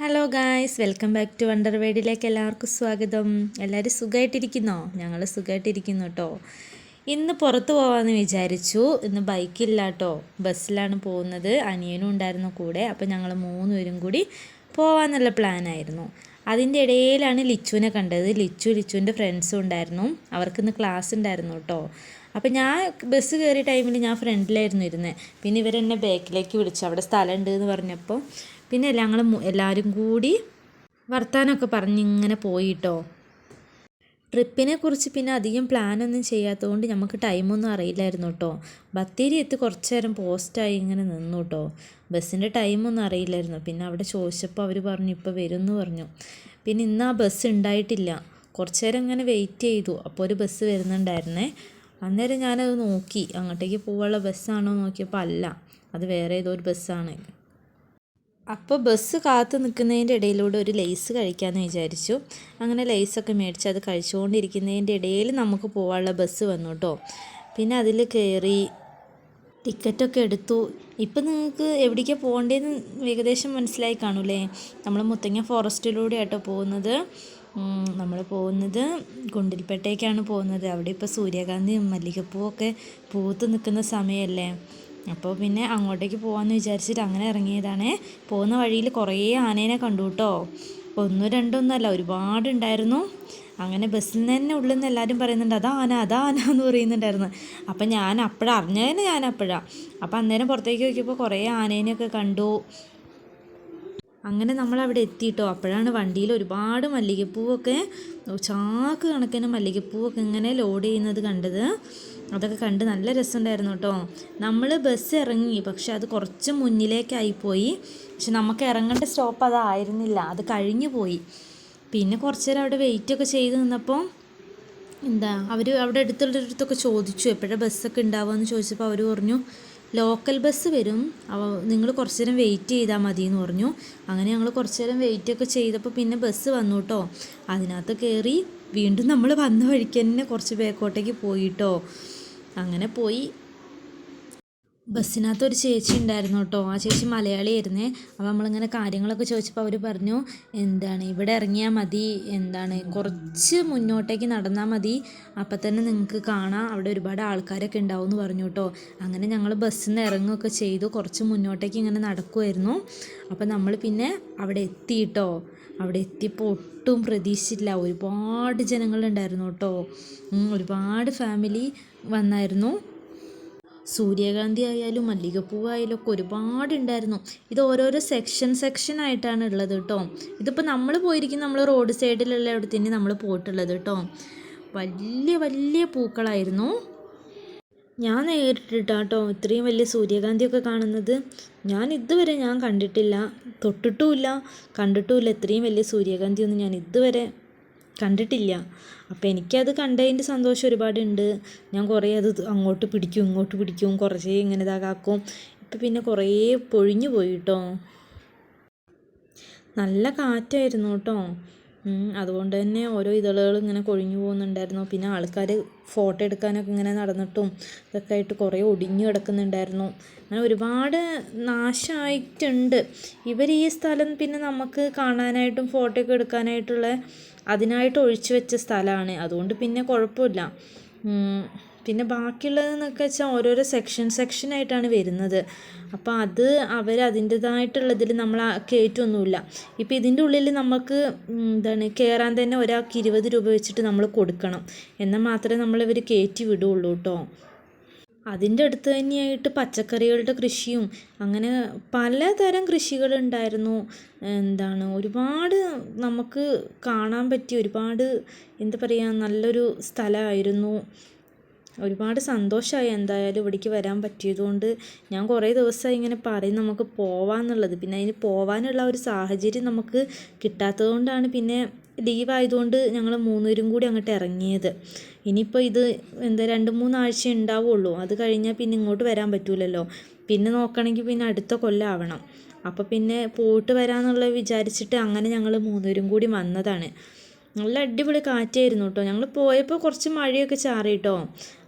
Hello guys welcome back to wonder വേഡിലേക്ക് എല്ലാവർക്കും സ്വാഗതം. എല്ലാവരും സുഖമായിട്ടിരിക്കുന്നോ ഞങ്ങൾ സുഖമായിട്ടിരിക്കുന്നു കേട്ടോ ഇന്ന് പുറത്ത് പോകാമെന്ന് വിചാരിച്ചു. ഇന്ന് ബൈക്കില്ല കേട്ടോ ബസ്സിലാണ് പോകുന്നത്. അനിയനും ഉണ്ടായിരുന്നു കൂടെ. അപ്പോൾ ഞങ്ങൾ മൂന്നുപേരും കൂടി പോകാമെന്നുള്ള പ്ലാനായിരുന്നു. അതിന്റെ ഇടയിലാണ് ലിച്ചുവിനെ കണ്ടത്. ലിച്ചു ലിച്ചുവിന്റെ ഫ്രണ്ട്സും ഉണ്ടായിരുന്നു. അവർക്കിന്ന് ക്ലാസ് ഉണ്ടായിരുന്നു കേട്ടോ അപ്പോൾ ഞാൻ ബസ് കയറിയ ടൈമിൽ ഞാൻ ഫ്രണ്ടിലായിരുന്നു ഇരുന്നത് പിന്നെ ഇവരെന്നെ ബാക്കിലേക്ക് വിളിച്ചു. അവിടെ സ്ഥലം ഉണ്ട് എന്ന് പറഞ്ഞപ്പോൾ പിന്നെ ഞങ്ങൾ എല്ലാവരും കൂടി വർത്താനമൊക്കെ പറഞ്ഞ് ഇങ്ങനെ പോയിട്ടോ. ട്രിപ്പിനെ കുറിച്ച് പിന്നെ അധികം പ്ലാനൊന്നും ചെയ്യാത്തതുകൊണ്ട് നമുക്ക് ടൈമൊന്നും അറിയില്ലായിരുന്നു കേട്ടോ ബത്തേരി എത്തി കുറച്ച് നേരം പോസ്റ്റായി ഇങ്ങനെ നിന്നു കേട്ടോ ബസ്സിന്റെ ടൈമൊന്നും അറിയില്ലായിരുന്നു. പിന്നെ അവിടെ ചോദിച്ചപ്പോൾ അവർ പറഞ്ഞു ഇപ്പോൾ വരും എന്ന് പറഞ്ഞു. പിന്നെ ഇന്ന് ആ ബസ് ഉണ്ടായിട്ടില്ല കുറച്ച് നേരം ഇങ്ങനെ വെയിറ്റ് ചെയ്തു. അപ്പോൾ ഒരു ബസ് വരുന്നുണ്ടായിരുന്നേ. അന്നേരം ഞാനത് നോക്കി. അങ്ങോട്ടേക്ക് പോകാനുള്ള ബസ്സാണോ നോക്കിയപ്പോൾ അല്ല. അത് വേറെ ഏതോ ഒരു ബസ്സാണ്. അപ്പോൾ ബസ് കാത്തു നിൽക്കുന്നതിന്റെ ഇടയിലൂടെ ഒരു ലേസ് കഴിക്കാമെന്ന് വിചാരിച്ചു. അങ്ങനെ ലേസൊക്കെ മേടിച്ച് അത് കഴിച്ചുകൊണ്ടിരിക്കുന്നതിന്റെ ഇടയിൽ നമുക്ക് പോകാനുള്ള ബസ് വന്നു കേട്ടോ പിന്നെ അതിൽ കയറി ടിക്കറ്റൊക്കെ എടുത്തു. ഇപ്പം നിങ്ങൾക്ക് എവിടേക്കാണ് പോകേണ്ടതെന്ന് ഏകദേശം മനസ്സിലായി കാണൂലേ നമ്മൾ മുത്തങ്ങ ഫോറസ്റ്റിലൂടെ ആട്ടോ പോകുന്നത്. നമ്മൾ പോകുന്നത് ഗുണ്ടിൽപ്പേട്ടേക്കാണ് പോകുന്നത്. അവിടെ ഇപ്പോൾ സൂര്യകാന്തിയും മല്ലികപ്പൂവൊക്കെ പൂത്ത് നിൽക്കുന്ന സമയമല്ലേ? അപ്പോൾ പിന്നെ അങ്ങോട്ടേക്ക് പോകാമെന്ന് വിചാരിച്ചിട്ട് അങ്ങനെ ഇറങ്ങിയതാണ്. പോകുന്ന വഴിയിൽ കുറേ ആനേനെ കണ്ടു കേട്ടോ ഒന്നും രണ്ടൊന്നുമല്ല ഒരുപാടുണ്ടായിരുന്നു. അങ്ങനെ ബസ്സിൽ നിന്ന് തന്നെ ഉള്ളിൽ നിന്ന് എല്ലാവരും പറയുന്നുണ്ട് അതാ ആന അതാ ആന എന്ന് പറയുന്നുണ്ടായിരുന്നു. അപ്പം ഞാൻ അപ്പോഴാണ് അറിഞ്ഞതിന് ഞാൻ അപ്പോഴാണ് അപ്പം അന്നേരം പുറത്തേക്ക് നോക്കിയപ്പോൾ കുറേ ആനേനെയൊക്കെ കണ്ടു. അങ്ങനെ നമ്മൾ അവിടെ എത്തിയിട്ടോ. അപ്പോഴാണ് വണ്ടിയിൽ ഒരുപാട് മല്ലികപ്പൂവൊക്കെ ചാക്ക് കണക്കിന് മല്ലികപ്പൂവൊക്കെ ഇങ്ങനെ ലോഡ് ചെയ്യുന്നത് കണ്ടത്. അതൊക്കെ കണ്ട് നല്ല രസമുണ്ടായിരുന്നു കേട്ടോ. നമ്മൾ ബസ് ഇറങ്ങി പക്ഷെ അത് കുറച്ച് മുന്നിലേക്കായിപ്പോയി പക്ഷെ നമുക്ക് ഇറങ്ങേണ്ട സ്റ്റോപ്പ് അതായിരുന്നില്ല അത് കഴിഞ്ഞു പോയി. പിന്നെ കുറച്ച് നേരം അവിടെ വെയിറ്റ് ഒക്കെ ചെയ്ത് നിന്നപ്പോൾ എന്താ അവർ അവിടെ അടുത്തുള്ളവരടുത്തൊക്കെ ചോദിച്ചു എപ്പോഴാണ് ബസ്സൊക്കെ ഉണ്ടാവുക? എന്ന് ചോദിച്ചപ്പോൾ അവർ പറഞ്ഞു ലോക്കൽ ബസ് വരും. നിങ്ങൾ കുറച്ച് നേരം വെയിറ്റ് ചെയ്താൽ മതി എന്ന് പറഞ്ഞു. അങ്ങനെ ഞങ്ങൾ കുറച്ച് നേരം വെയിറ്റ് ഒക്കെ ചെയ്തപ്പോൾ പിന്നെ ബസ് വന്നു കേട്ടോ അതിനകത്ത് കയറി വീണ്ടും നമ്മൾ വന്ന വഴിക്ക് തന്നെ കുറച്ച് ബാക്കോട്ടേക്ക് പോയിട്ടോ അങ്ങനെ പോയി. ബസ്സിനകത്ത് ഒരു ചേച്ചി ഉണ്ടായിരുന്നു കേട്ടോ. ആ ചേച്ചി മലയാളിയായിരുന്നേ. അപ്പോൾ നമ്മളിങ്ങനെ കാര്യങ്ങളൊക്കെ ചോദിച്ചപ്പോൾ അവർ പറഞ്ഞു എന്താണ് ഇവിടെ ഇറങ്ങിയാൽ മതി. എന്താണ് കുറച്ച് മുന്നോട്ടേക്ക് നടന്നാൽ മതി. അപ്പം തന്നെ നിങ്ങൾക്ക് കാണാം. അവിടെ ഒരുപാട് ആൾക്കാരൊക്കെ ഉണ്ടാവും എന്ന് പറഞ്ഞു കേട്ടോ. അങ്ങനെ ഞങ്ങൾ ബസ്സിൽ നിന്ന് ഇറങ്ങുകയൊക്കെ ചെയ്തു. കുറച്ച് മുന്നോട്ടേക്ക് ഇങ്ങനെ നടക്കുമായിരുന്നു അപ്പോൾ നമ്മൾ പിന്നെ അവിടെ എത്തി കേട്ടോ. അവിടെ എത്തിയപ്പോൾ ഒട്ടും പ്രതീക്ഷിച്ചില്ല ഒരുപാട് ജനങ്ങളുണ്ടായിരുന്നു കേട്ടോ. ഒരുപാട് ഫാമിലി വന്നായിരുന്നു. സൂര്യകാന്തി ആയാലും മല്ലികപ്പൂവായാലും ഒക്കെ ഒരുപാടുണ്ടായിരുന്നു. ഇത് ഓരോരോ സെക്ഷൻ സെക്ഷൻ ആയിട്ടാണ് ഉള്ളത് കേട്ടോ ഇതിപ്പോൾ നമ്മൾ പോയിരിക്കും നമ്മൾ റോഡ് സൈഡിലുള്ള അവിടെ തന്നെ നമ്മൾ പോയിട്ടുള്ളത് കേട്ടോ വലിയ വലിയ പൂക്കളായിരുന്നു. ഞാൻ നേരിട്ടിട്ടാട്ടോ ഇത്രയും വലിയ സൂര്യകാന്തിയൊക്കെ കാണുന്നത്. ഞാൻ ഇതുവരെ ഞാൻ കണ്ടിട്ടില്ല. തൊട്ടിട്ടുമില്ല. കണ്ടിട്ടുമില്ല. ഇത്രയും വലിയ സൂര്യകാന്തിയൊന്നും ഞാൻ ഇതുവരെ കണ്ടിട്ടില്ല. അപ്പോൾ എനിക്കത് കണ്ടതിന്റെ സന്തോഷം ഒരുപാടുണ്ട്. ഞാൻ കുറേ അത് അങ്ങോട്ട് പിടിക്കും ഇങ്ങോട്ട് പിടിക്കും കുറച്ചേ ഇങ്ങനെ ഇതാകാക്കും. ഇപ്പം പിന്നെ കുറേ പൊഴിഞ്ഞു പോയി കേട്ടോ നല്ല കാറ്റായിരുന്നു കേട്ടോ. അതുകൊണ്ട് തന്നെ ഓരോ ഇതളുകൾ ഇങ്ങനെ കൊഴിഞ്ഞു പോകുന്നുണ്ടായിരുന്നു. പിന്നെ ആൾക്കാർ ഫോട്ടോ എടുക്കാനൊക്കെ ഇങ്ങനെ നടന്നിട്ടും ഇതൊക്കെ ആയിട്ട് കുറേ ഒടിഞ്ഞു കിടക്കുന്നുണ്ടായിരുന്നു. അങ്ങനെ ഒരുപാട് നാശമായിട്ടുണ്ട് ഇവർ ഈ സ്ഥലം പിന്നെ നമുക്ക് കാണാനായിട്ടും ഫോട്ടോ ഒക്കെ എടുക്കാനായിട്ടുള്ള അതിനായിട്ട് ഒഴിച്ചു വെച്ച സ്ഥലമാണ്. അതുകൊണ്ട് പിന്നെ കുഴപ്പമില്ല. പിന്നെ ബാക്കിയുള്ളതെന്നൊക്കെ വെച്ചാൽ ഓരോരോ സെക്ഷൻ സെക്ഷൻ ആയിട്ടാണ് വരുന്നത്. അപ്പോൾ അത് അവർ അതിന്റെതായിട്ടുള്ളതിൽ നമ്മൾ കയറ്റൊന്നുമില്ല ഇപ്പോൾ ഇതിന്റെ ഉള്ളിൽ നമുക്ക് എന്താണ് കയറാൻ തന്നെ ഒരാൾക്ക് ഇരുപത് രൂപ വെച്ചിട്ട് നമ്മൾ കൊടുക്കണം. എന്നാൽ മാത്രമേ നമ്മളിവർ കയറ്റി വിടുകയുള്ളൂ കേട്ടോ അതിന്റെ അടുത്ത് തന്നെയായിട്ട് പച്ചക്കറികളുടെ കൃഷിയും അങ്ങനെ പലതരം കൃഷികളുണ്ടായിരുന്നു. എന്താണ് ഒരുപാട് നമുക്ക് കാണാൻ പറ്റിയ ഒരുപാട് എന്താ പറയുക നല്ലൊരു സ്ഥലമായിരുന്നു. ഒരുപാട് സന്തോഷമായി എന്തായാലും ഇവിടേക്ക് വരാൻ പറ്റിയതുകൊണ്ട് ഞാൻ കുറേ ദിവസമായി ഇങ്ങനെ പറയും നമുക്ക് പോവാന്നുള്ളത്. പിന്നെ അതിന് പോവാനുള്ള ഒരു സാഹചര്യം നമുക്ക് കിട്ടാത്തത് കൊണ്ടാണ് പിന്നെ ലീവ് ആയതുകൊണ്ട് ഞങ്ങൾ മൂന്നുപേരും കൂടി അങ്ങോട്ട് ഇറങ്ങിയത്. ഇനിയിപ്പോൾ ഇത് എന്താ രണ്ട് മൂന്നാഴ്ച ഉണ്ടാവുള്ളൂ. അത് കഴിഞ്ഞാൽ പിന്നെ ഇങ്ങോട്ട് വരാൻ പറ്റൂലല്ലോ. പിന്നെ നോക്കണമെങ്കിൽ പിന്നെ അടുത്ത കൊല്ലം ആവണം അപ്പോൾ പിന്നെ പോയിട്ട് വരാമെന്നുള്ളത് വിചാരിച്ചിട്ട് അങ്ങനെ ഞങ്ങൾ മൂന്നുപേരും കൂടി വന്നതാണ്. നല്ല അടിപൊളി കാറ്റായിരുന്നു കേട്ടോ ഞങ്ങൾ പോയപ്പോൾ കുറച്ച് മഴയൊക്കെ ചാറി കേട്ടോ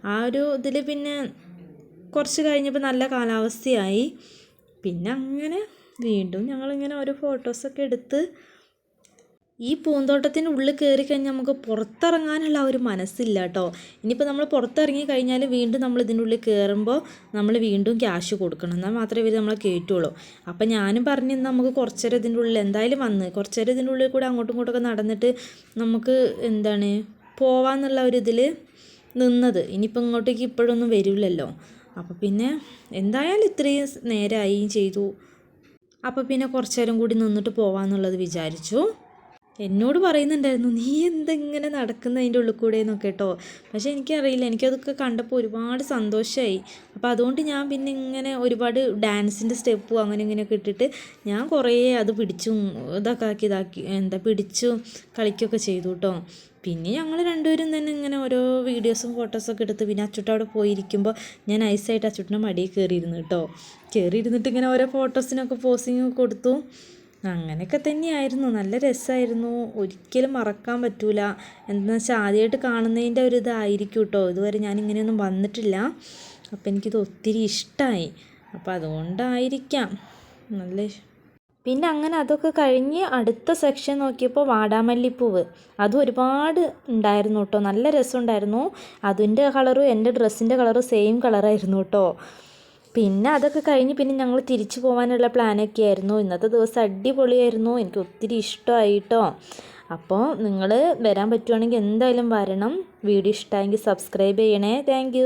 ആ ഒരു ഇതിൽ പിന്നെ കുറച്ച് കഴിഞ്ഞപ്പോൾ നല്ല കാലാവസ്ഥയായി. പിന്നെ അങ്ങനെ വീണ്ടും ഞങ്ങളിങ്ങനെ ഓരോ ഫോട്ടോസൊക്കെ എടുത്ത് ഈ പൂന്തോട്ടത്തിന്റെ ഉള്ളിൽ കയറി കഴിഞ്ഞാൽ നമുക്ക് പുറത്തിറങ്ങാനുള്ള ഒരു മനസ്സില്ല കേട്ടോ. ഇനിയിപ്പോൾ നമ്മൾ പുറത്തിറങ്ങി കഴിഞ്ഞാൽ വീണ്ടും നമ്മൾ ഇതിന്റെ ഉള്ളിൽ കയറുമ്പോൾ നമ്മൾ വീണ്ടും ക്യാഷ് കൊടുക്കണം. എന്നാൽ മാത്രമേ ഇവർ നമ്മളെ കയറ്റുള്ളൂ അപ്പോൾ ഞാനും പറഞ്ഞു നമുക്ക് കുറച്ച് നേരം ഇതിന്റെ ഉള്ളിൽ എന്തായാലും വന്ന് കുറച്ച് നേരം ഇതിന്റെ ഉള്ളിൽ കൂടെ അങ്ങോട്ടും ഇങ്ങോട്ടൊക്കെ നടന്നിട്ട് നമുക്ക് എന്താണ് പോവാന്നുള്ള ഒരു ഇതിൽ നിന്നത്. ഇനിയിപ്പോൾ ഇങ്ങോട്ടേക്ക് ഇപ്പോഴൊന്നും വരില്ലല്ലോ. അപ്പോൾ പിന്നെ എന്തായാലും ഇത്രയും നേരമായി ചെയ്തു. അപ്പോൾ പിന്നെ കുറച്ച് നേരം കൂടി നിന്നിട്ട് പോവാന്നുള്ളത് വിചാരിച്ചു. എന്നോട് പറയുന്നുണ്ടായിരുന്നു നീ എന്തെങ്ങനെ നടക്കുന്ന അതിന്റെ ഉള്ളിൽ കൂടെ എന്നൊക്കെ കേട്ടോ പക്ഷേ എനിക്കറിയില്ല എനിക്കതൊക്കെ കണ്ടപ്പോൾ ഒരുപാട് സന്തോഷമായി അപ്പോൾ അതുകൊണ്ട് ഞാൻ പിന്നെ ഇങ്ങനെ ഒരുപാട് ഡാൻസിന്റെ സ്റ്റെപ്പും അങ്ങനെ ഇങ്ങനെയൊക്കെ ഇട്ടിട്ട് ഞാൻ കുറേ അത് പിടിച്ചും ഇതൊക്കെ ആക്കി ഇതാക്കി എന്താ പിടിച്ചും കളിക്കുകയൊക്കെ ചെയ്തു കേട്ടോ പിന്നെ ഞങ്ങൾ രണ്ടുപേരും തന്നെ ഇങ്ങനെ ഓരോ വീഡിയോസും ഫോട്ടോസൊക്കെ എടുത്ത് പിന്നെ അച്ചുട്ട അവിടെ പോയിരിക്കുമ്പോൾ ഞാൻ ഐസായിട്ട് അച്ചുട്ടിന്റെ മടിയിൽ കയറിയിരുന്നു കേട്ടോ കയറിയിരുന്നിട്ട് ഇങ്ങനെ ഓരോ ഫോട്ടോസിനൊക്കെ പോസിങ് കൊടുത്തു. അങ്ങനെയൊക്കെ തന്നെയായിരുന്നു. നല്ല രസമായിരുന്നു ഒരിക്കലും മറക്കാൻ പറ്റൂല. എന്താണെന്ന് വെച്ചാൽ ആദ്യമായിട്ട് കാണുന്നതിന്റെ ഒരു ഇതായിരിക്കും കേട്ടോ ഇതുവരെ ഞാൻ ഇങ്ങനെയൊന്നും വന്നിട്ടില്ല. അപ്പോൾ എനിക്കിത് ഒത്തിരി ഇഷ്ടമായി അപ്പോൾ അതുകൊണ്ടായിരിക്കാം. നല്ല പിന്നെ അങ്ങനെ അതൊക്കെ കഴിഞ്ഞ് അടുത്ത സെക്ഷൻ നോക്കിയപ്പോൾ വാടാമല്ലിപ്പൂവ്. അതും ഒരുപാട് ഉണ്ടായിരുന്നു കേട്ടോ നല്ല രസമുണ്ടായിരുന്നു. അതിന്റെ കളറും എന്റെ ഡ്രസ്സിന്റെ കളറും സെയിം കളറായിരുന്നു കേട്ടോ പിന്നെ അതൊക്കെ കഴിഞ്ഞ് പിന്നെ ഞങ്ങൾ തിരിച്ചു പോകാനുള്ള പ്ലാനൊക്കെ ആയിരുന്നു. ഇന്നത്തെ ദിവസം അടിപൊളിയായിരുന്നു. എനിക്ക് ഒത്തിരി ഇഷ്ടമായി കേട്ടോ അപ്പോൾ നിങ്ങൾ വരാൻ പറ്റുവാണെങ്കിൽ എന്തായാലും വരണം. വീഡിയോ ഇഷ്ടമായെങ്കിൽ സബ്സ്ക്രൈബ് ചെയ്യണേ. താങ്ക്